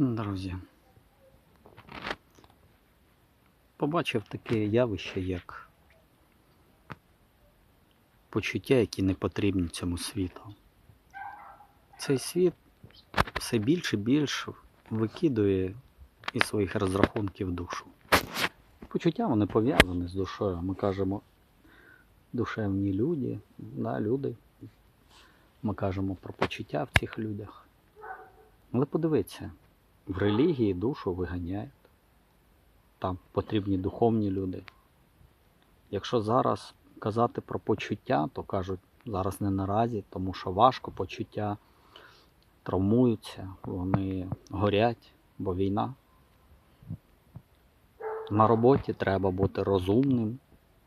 Друзі, побачив таке явище, як почуття, які не потрібні цьому світу. Цей світ все більше і більше викидує із своїх розрахунків душу. Почуття вони пов'язані з душою. Ми кажемо душевні люди, да, люди. Ми кажемо про почуття в цих людях. Але подивіться, в релігії душу виганяють. Там потрібні духовні люди. Якщо зараз казати про почуття, то кажуть зараз не наразі, тому що важко почуття травмуються, вони горять, бо війна. На роботі треба бути розумним,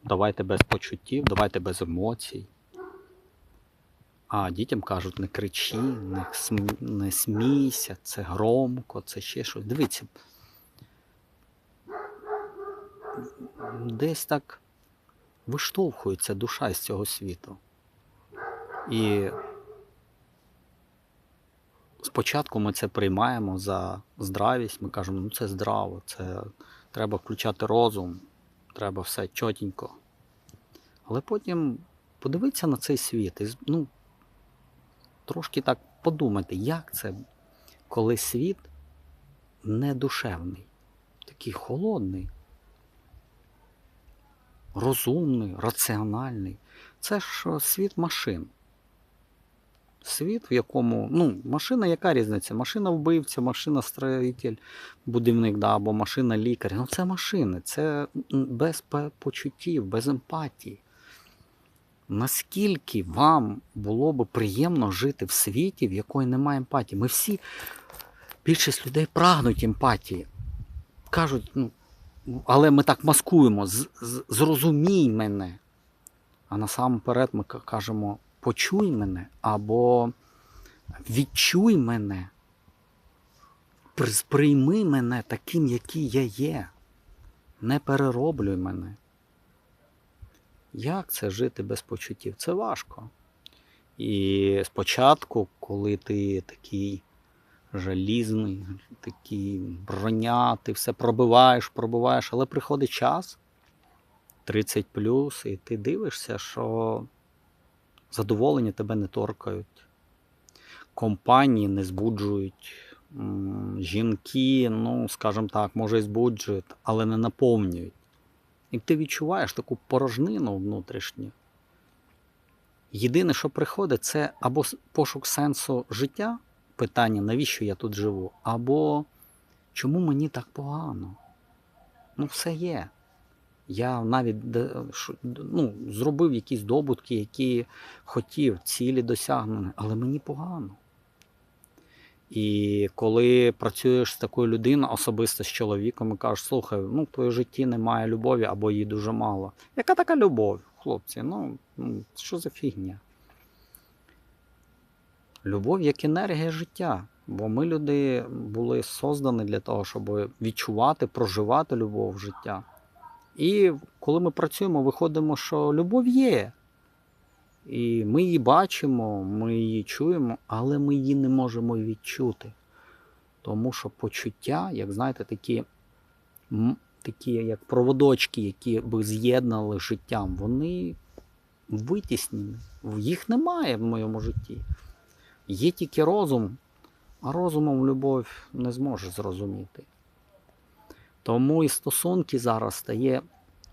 давайте без почуттів, давайте без емоцій. А дітям кажуть, не кричи, не, см- не смійся, це громко, це ще щось. Дивіться. Десь так виштовхується душа з цього світу. І спочатку ми це приймаємо за здравість, ми кажемо, ну це здраво, це треба включати розум, треба все чотенько. Але потім подивитися на цей світ і ну, трошки так подумати, як це, коли світ не душевний, такий холодний, розумний, раціональний. Це ж е, світ машин. Світ, в якому, ну, машина, яка різниця? Машина вбивця, машина строїтель, будівник, да, або машина лікар. Ну, це машини, це без почуттів, без емпатії. Наскільки вам було би приємно жити в світі, в якої немає емпатії? Ми всі, більшість людей прагнуть емпатії. Кажуть, ну, але ми так маскуємо, зрозумій мене. А насамперед ми кажемо, почуй мене або відчуй мене, При- сприйми мене таким, який я є. Не перероблюй мене. Як це жити без почуттів? Це важко. І спочатку, коли ти такий жалізний, такий броня, ти все пробиваєш, пробиваєш, але приходить час 30 плюс, і ти дивишся, що задоволення тебе не торкають. Компанії не збуджують. Жінки, ну, скажімо так, може і збуджують, але не наповнюють. І ти відчуваєш таку порожнину внутрішню. Єдине, що приходить, це або пошук сенсу життя, питання, навіщо я тут живу, або чому мені так погано. Ну, все є. Я навіть ну, зробив якісь добутки, які хотів, цілі досягнені, але мені погано. І коли працюєш з такою людиною, особисто з чоловіком, і кажеш, слухай, ну в твоєму житті немає любові або її дуже мало. Яка така любов, хлопці? Ну, ну що за фігня? Любов як енергія життя. Бо ми, люди, були создані для того, щоб відчувати, проживати любов в життя. І коли ми працюємо, виходимо, що любов є. І ми її бачимо, ми її чуємо, але ми її не можемо відчути. Тому що почуття, як знаєте, такі, такі як проводочки, які би з'єднали з життям, вони витіснені. Їх немає в моєму житті. Є тільки розум, а розумом любов не зможе зрозуміти. Тому і стосунки зараз стає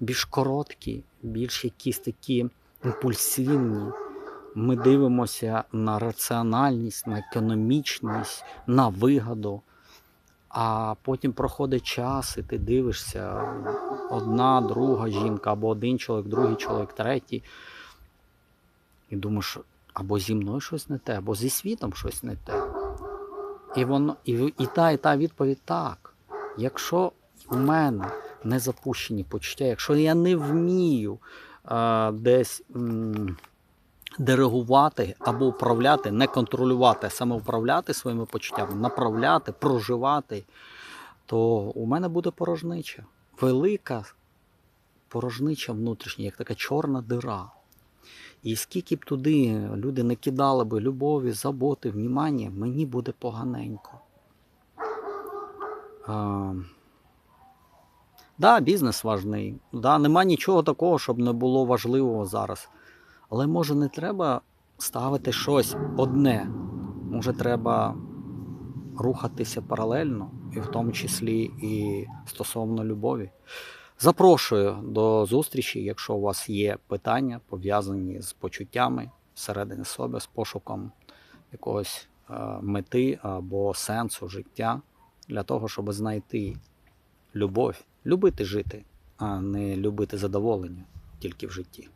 більш короткі, більш якісь такі імпульсивні. Ми дивимося на раціональність, на економічність, на вигоду. А потім проходить час, і ти дивишся одна, друга жінка, або один чоловік, другий чоловік, третій. І думаєш, або зі мною щось не те, або зі світом щось не те. І, воно, і, і та, і та відповідь так. Якщо в мене не запущені почуття, якщо я не вмію десь диригувати або управляти, не контролювати, а саме управляти своїми почуттями, направляти, проживати, то у мене буде порожнича. Велика порожнича внутрішня, як така чорна дира. І скільки б туди люди не кидали би любові, заботи, внімання, мені буде поганенько. Да, бізнес важний. Да, нема нічого такого, щоб не було важливого зараз. Але може не треба ставити щось одне. Може, треба рухатися паралельно, і в тому числі і стосовно любові. Запрошую до зустрічі, якщо у вас є питання, пов'язані з почуттями всередині себе, з пошуком якогось е, мети або сенсу життя, для того, щоб знайти любов, любити жити, а не любити задоволення тільки в житті.